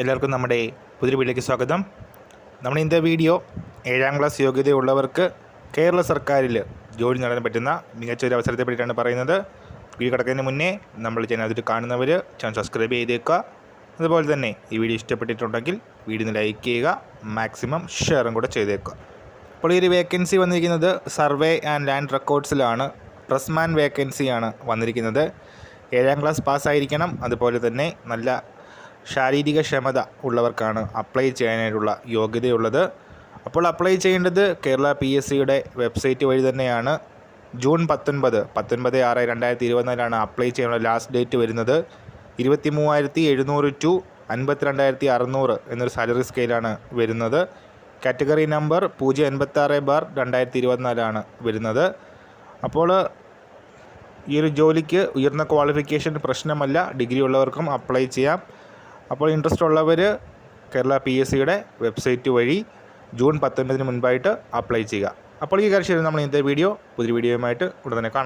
എല്ലാവർക്കും നമ്മുടെ പുതിയ വീഡിയോയ്ക്ക് സ്വാഗതം. നമ്മൾ ഇന്നത്തെ വീഡിയോ ഏഴാം ക്ലാസ് യോഗ്യതയുള്ളവർക്ക് കേരള സർക്കാരിൽ ജോലി നേടാൻ പറ്റുന്ന മികച്ച ഒരു അവസരത്തെ പറ്റിയിട്ടാണ് പറയുന്നത്. വീഡിയോ കിടക്കുന്നതിന് മുന്നേ നമ്മൾ ചാനൽ അതിൽ കാണുന്നവർ ചാനൽ സബ്സ്ക്രൈബ് ചെയ്തേക്കുക. അതുപോലെ തന്നെ ഈ വീഡിയോ ഇഷ്ടപ്പെട്ടിട്ടുണ്ടെങ്കിൽ വീഡിയോ ലൈക്ക് ചെയ്യുക മാക്സിമം ഷെയറും കൂടെ ചെയ്തേക്കുക. അപ്പോൾ ഈ ഒരു വേക്കൻസി വന്നിരിക്കുന്നത് സർവേ ആൻഡ് ലാൻഡ് റെക്കോർഡ്സിലാണ് പ്രസ്മാൻ വേക്കൻസിയാണ് വന്നിരിക്കുന്നത്. ഏഴാം ക്ലാസ് പാസ്സായിരിക്കണം അതുപോലെ തന്നെ നല്ല ശാരീരിക ക്ഷമത ഉള്ളവർക്കാണ് അപ്ലൈ ചെയ്യാനായിട്ടുള്ള യോഗ്യതയുള്ളത്. അപ്പോൾ അപ്ലൈ ചെയ്യേണ്ടത് കേരള പി എസ് സിയുടെ വെബ്സൈറ്റ് വഴി തന്നെയാണ്. ജൂൺ പത്തൊൻപത് പത്തൊൻപത് ആറ് രണ്ടായിരത്തി ഇരുപത്തിനാലാണ് അപ്ലൈ ചെയ്യാനുള്ള ലാസ്റ്റ് ഡേറ്റ് വരുന്നത്. ഇരുപത്തി മൂവായിരത്തി എഴുന്നൂറ് ടു അൻപത്തിരണ്ടായിരത്തി അറുന്നൂറ് എന്നൊരു സാലറി സ്കെയിലാണ് വരുന്നത്. കാറ്റഗറി നമ്പർ പൂജ്യം എൺപത്താറ് ബാർ രണ്ടായിരത്തി ഇരുപത്തിനാലാണ് വരുന്നത്. അപ്പോൾ ഈ ഒരു ജോലിക്ക് ഉയർന്ന ക്വാളിഫിക്കേഷൻ പ്രശ്നമല്ല. ഡിഗ്രി ഉള്ളവർക്കും അപ്ലൈ ചെയ്യാം. അപ്പോൾ ഇൻട്രസ്റ്റ് ഉള്ളവർ കേരള പി എസ് സിയുടെ വെബ്സൈറ്റ് വഴി ജൂൺ പത്തൊൻപതിന് മുൻപായിട്ട് അപ്ലൈ ചെയ്യുക. അപ്പോൾ ഈ കാര്യം നമ്മൾ ഇന്നത്തെ വീഡിയോ പുതിയ വീഡിയോയുമായിട്ട് ഉടനെ കാണാം.